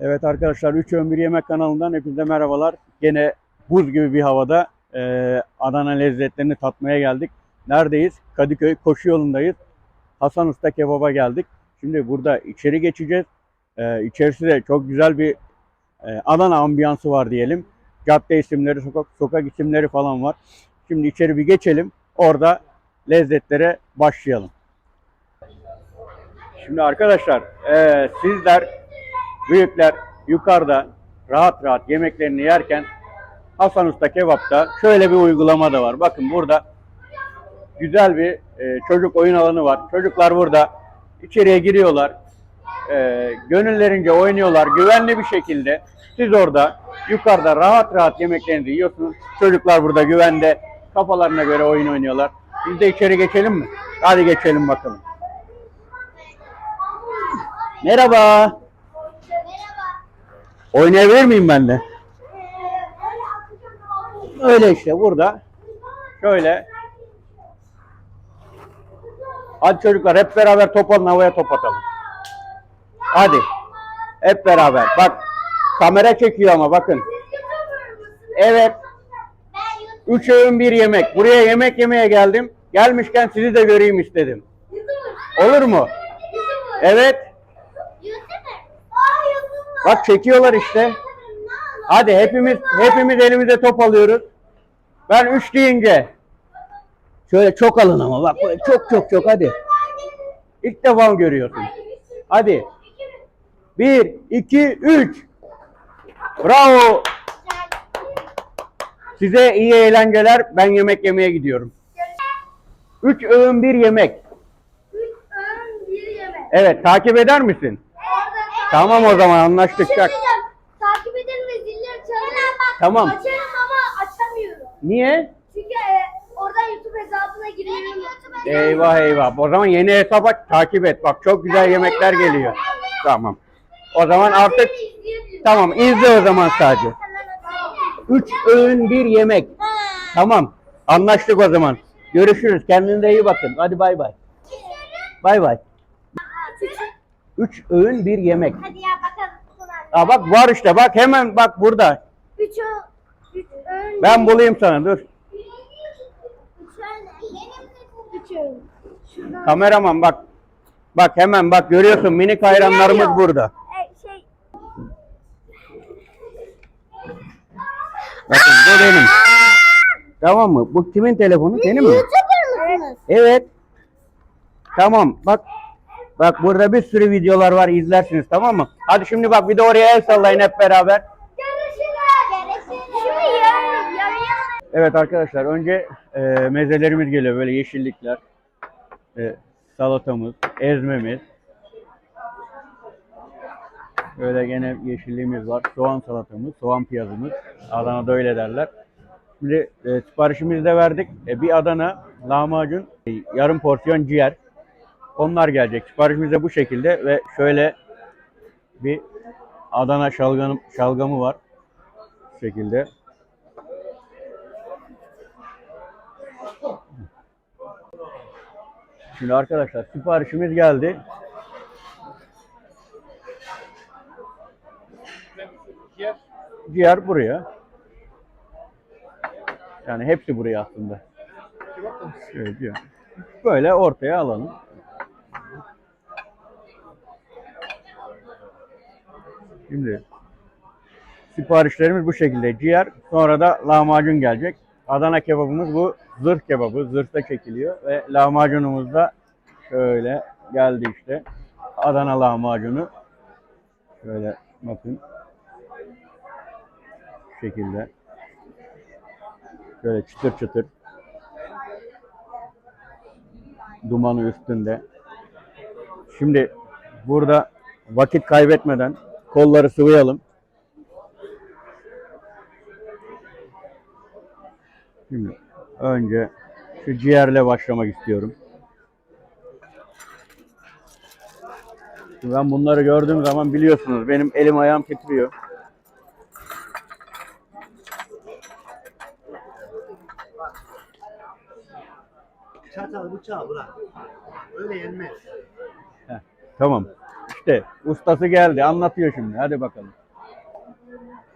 Evet arkadaşlar 3 Ömür Yemek kanalından hepinize merhabalar. Gene buz gibi bir havada e, Adana lezzetlerini tatmaya geldik. Neredeyiz? Kadıköy koşu yolundayız. Hasan Usta Kebap'a geldik. Şimdi burada içeri geçeceğiz. E, içerisi de çok güzel bir e, Adana ambiyansı var diyelim. Cadde isimleri, sokak, sokak isimleri falan var. Şimdi içeri bir geçelim. Orada lezzetlere başlayalım. Şimdi arkadaşlar e, sizler büyükler yukarıda rahat rahat yemeklerini yerken Hasan Usta Kebap'ta şöyle bir uygulama da var. Bakın burada güzel bir e, çocuk oyun alanı var. Çocuklar burada içeriye giriyorlar. E, gönüllerince oynuyorlar. Güvenli bir şekilde siz orada yukarıda rahat rahat yemeklerinizi yiyorsunuz. Çocuklar burada güvende kafalarına göre oyun oynuyorlar. Biz de içeri geçelim mi? Hadi geçelim bakalım. Merhaba. Oynayabilir miyim ben de? Öyle işte burada. Şöyle. Hadi çocuklar hep beraber top alın havaya top atalım. Hadi. Hep beraber. Bak kamera çekiyor ama bakın. Evet. Üç öğün bir yemek. Buraya yemek yemeye geldim. Gelmişken sizi de göreyim istedim. Olur mu? Evet. Bak çekiyorlar işte. Hadi hepimiz hepimiz elimize top alıyoruz. Ben üç deyince şöyle çok alın ama bak böyle çok çok çok hadi. İlk defa mı görüyorsun? Hadi. Bir, iki, üç. Bravo. Size iyi eğlenceler. Ben yemek yemeye gidiyorum. Üç öğün bir yemek. Üç öğün bir yemek. Evet takip eder misin? Tamam o zaman anlaştık. Şey Çak. diyeceğim, Takip edelim ve zilleri bak. Tamam. Açarım ama açamıyorum. Niye? Çünkü e, oradan YouTube hesabına girmem. Eyvah eyvah. O zaman yeni hesap aç, takip et. Bak çok güzel yemekler geliyor. Tamam. O zaman artık tamam izle o zaman sadece. Üç öğün bir yemek. Tamam. Anlaştık o zaman. Görüşürüz. Kendinize iyi bakın. Hadi bay bay. Bay bay. Üç öğün bir yemek. Hadi ya bakalım. Aa bak var işte bak hemen bak burada. Üç öğün. Üç öğün. Ben bulayım sana dur. Üç öğün. Üç öğün. Şuradan- Kameraman bak. Bak hemen bak görüyorsun minik hayranlarımız burada. E, şey. Bakın bu benim. Tamam mı? Bu kimin telefonu? Senin mi? Evet. Tamam. Bak. Bak burada bir sürü videolar var izlersiniz tamam mı? Hadi şimdi bak bir de oraya el sallayın hep beraber. Evet arkadaşlar önce e, mezelerimiz geliyor böyle yeşillikler. E, salatamız, ezmemiz. Böyle gene yeşilliğimiz var. Soğan salatamız, soğan piyazımız. Adana'da öyle derler. Şimdi e, siparişimizi de verdik. E, bir Adana, lahmacun, yarım porsiyon ciğer. Onlar gelecek. Siparişimiz de bu şekilde ve şöyle bir Adana şalgamı, şalgamı var. Bu şekilde. Şimdi arkadaşlar siparişimiz geldi. Ciğer buraya. Yani hepsi buraya aslında. Şöyle ciğer. Böyle ortaya alalım. Şimdi siparişlerimiz bu şekilde. Ciğer sonra da lahmacun gelecek. Adana kebabımız bu zırh kebabı. Zırhta çekiliyor ve lahmacunumuz da şöyle geldi işte. Adana lahmacunu. Şöyle bakın. Şu şekilde. Şöyle çıtır çıtır. Dumanı üstünde. Şimdi burada vakit kaybetmeden kolları sıvayalım. Şimdi önce şu ciğerle başlamak istiyorum. Şimdi ben bunları gördüğüm zaman biliyorsunuz benim elim ayağım titriyor. Çatal bıçağı bırak. Öyle yenmez. Heh, tamam. İşte. Ustası geldi. Anlatıyor şimdi. Hadi bakalım.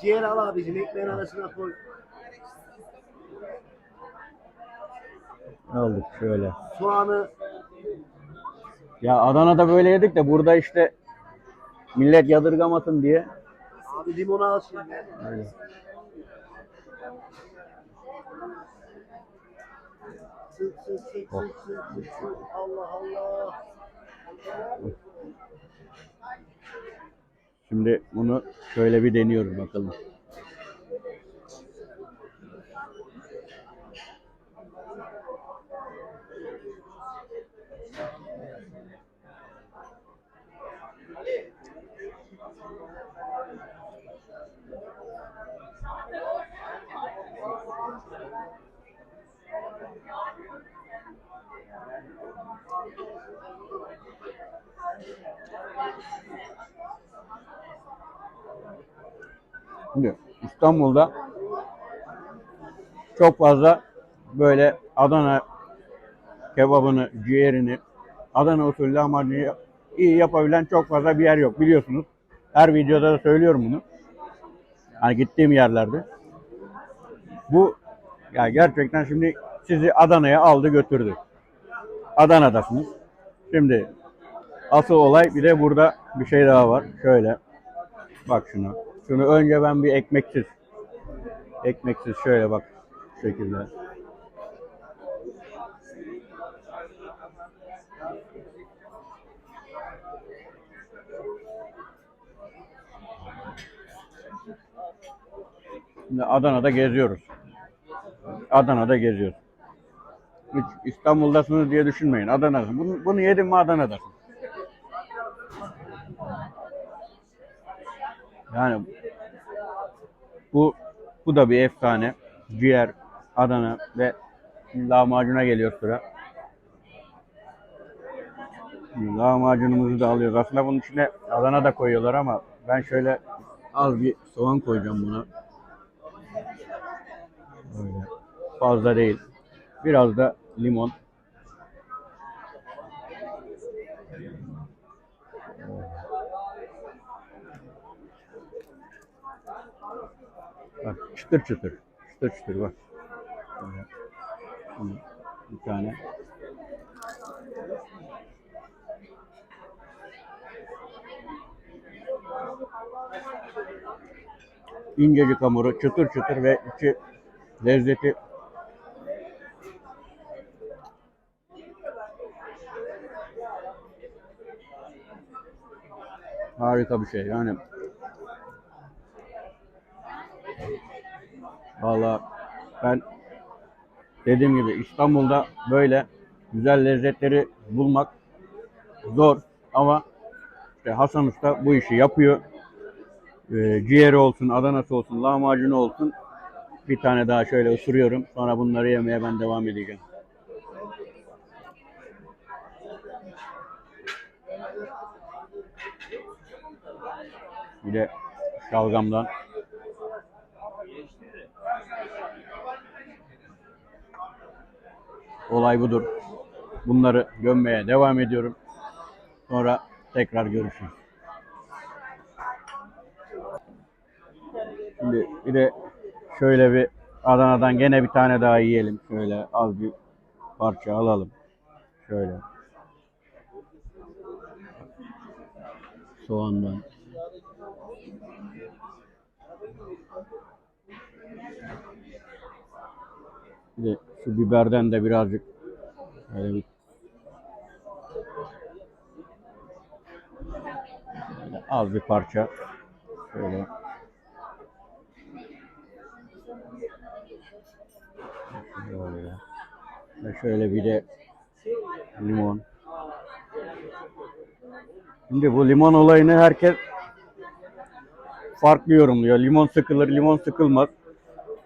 Ciğer al abicim ekmeğin arasına koy. Aldık şöyle. Soğanı Ya Adana'da böyle yedik de burada işte millet yadırgamasın diye. abi limonu al şimdi. Öyle. Sık sık sık sık sık sık sık. Allah Allah. Şimdi bunu şöyle bir deniyoruz bakalım. Şimdi İstanbul'da çok fazla böyle Adana kebabını, ciğerini, Adana usulü lahmacunu iyi yapabilen çok fazla bir yer yok biliyorsunuz. Her videoda da söylüyorum bunu. Hani gittiğim yerlerde. Bu ya gerçekten şimdi sizi Adana'ya aldı götürdü. Adana'dasınız. Şimdi asıl olay bir de burada bir şey daha var. Şöyle. Bak şunu. Şunu önce ben bir ekmeksiz. Ekmeksiz şöyle bak. Şu şekilde. Şimdi Adana'da geziyoruz. Adana'da geziyoruz. İstanbul'dasınız diye düşünmeyin. Adana'dasın. Bunu, bunu yedin mi Adana'dasın. Yani bu bu da bir efsane. Ciğer, Adana ve lahmacuna geliyor sıra. Lahmacunumuzu da alıyoruz. Aslında bunun içine Adana da koyuyorlar ama ben şöyle az bir soğan koyacağım buna. Böyle. Fazla değil. Biraz da limon. Bak çıtır çıtır. Çıtır çıtır bak. Bir tane. İncecik hamuru çıtır çıtır ve içi lezzeti harika bir şey yani Valla ben dediğim gibi İstanbul'da böyle güzel lezzetleri bulmak zor ama işte Hasan Usta bu işi yapıyor. Ee, ciğeri olsun, Adana'sı olsun, lahmacunu olsun. Bir tane daha şöyle ısırıyorum. Sonra bunları yemeye ben devam edeceğim. Bir de şalgamdan. Olay budur. Bunları gömmeye devam ediyorum. Sonra tekrar görüşürüz. Şimdi bir de şöyle bir Adana'dan gene bir tane daha yiyelim. Şöyle az bir parça alalım. Şöyle. Soğandan. Bir de şu biberden de birazcık böyle bir Böyle az bir parça şöyle Şöyle. Ve şöyle bir de limon. Şimdi bu limon olayını herkes farklı yorumluyor. Limon sıkılır, limon sıkılmaz.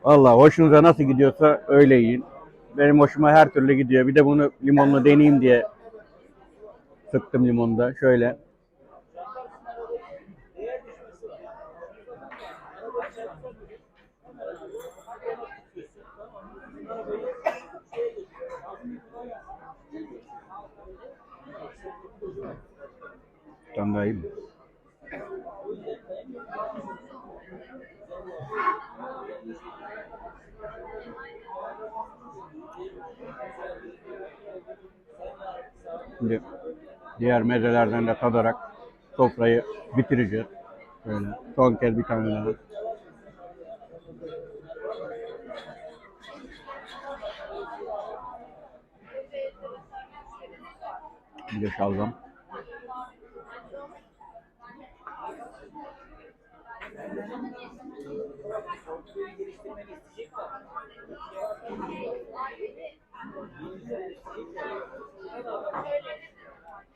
Vallahi hoşunuza nasıl gidiyorsa öyle yiyin. Benim hoşuma her türlü gidiyor. Bir de bunu limonlu deneyeyim diye sıktım limonu da. Şöyle. Şuradan daha iyi mi? Şimdi diğer mezelerden de tadarak sofrayı bitireceğiz. Böyle son kez bir tane daha. Bir de şalgam.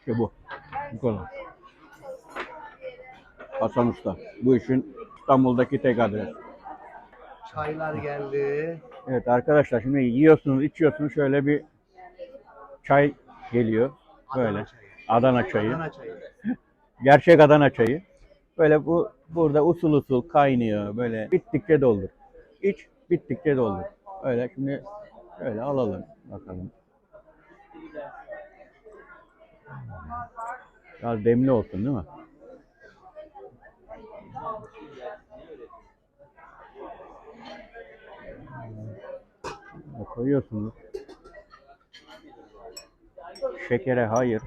İşte bu. Bu kadar. Hasan Usta. Bu işin İstanbul'daki tek adres. Çaylar geldi. Evet arkadaşlar şimdi yiyorsunuz, içiyorsunuz şöyle bir çay geliyor. Böyle. Adana çayı. Adana çayı. Adana çayı. Gerçek Adana çayı. Böyle bu burada usul usul kaynıyor. Böyle bittikçe doldur. İç bittikçe doldur. Öyle şimdi şöyle alalım bakalım. Biraz demli olsun değil mi? Koyuyorsunuz. Şekere hayır.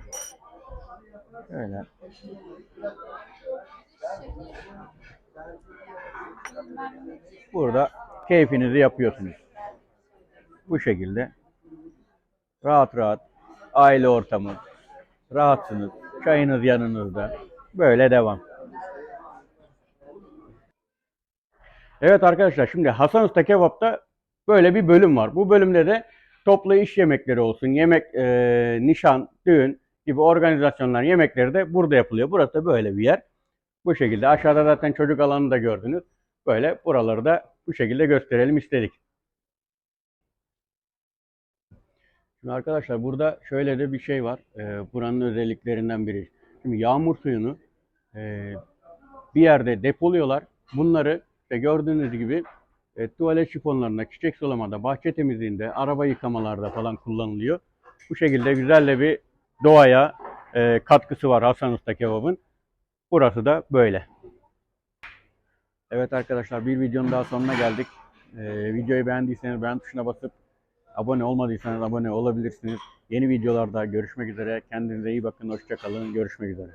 Öyle. Burada keyfinizi yapıyorsunuz. Bu şekilde rahat rahat aile ortamı, rahatsınız, çayınız yanınızda. Böyle devam. Evet arkadaşlar şimdi Hasan Usta Kebap'ta böyle bir bölüm var. Bu bölümde de toplu iş yemekleri olsun, yemek, e, nişan, düğün gibi organizasyonlar yemekleri de burada yapılıyor. Burası da böyle bir yer. Bu şekilde aşağıda zaten çocuk alanını da gördünüz. Böyle buraları da bu şekilde gösterelim istedik. Şimdi arkadaşlar burada şöyle de bir şey var. Ee, buranın özelliklerinden biri. Şimdi yağmur suyunu e, bir yerde depoluyorlar. Bunları işte gördüğünüz gibi e, tuvalet şifonlarında, çiçek sulamada, bahçe temizliğinde, araba yıkamalarda falan kullanılıyor. Bu şekilde güzel de bir doğaya e, katkısı var Hasan Usta Kebab'ın. Burası da böyle. Evet arkadaşlar bir videonun daha sonuna geldik. Ee, videoyu beğendiyseniz beğen tuşuna basıp abone olmadıysanız abone olabilirsiniz. Yeni videolarda görüşmek üzere. Kendinize iyi bakın. Hoşçakalın. Görüşmek üzere.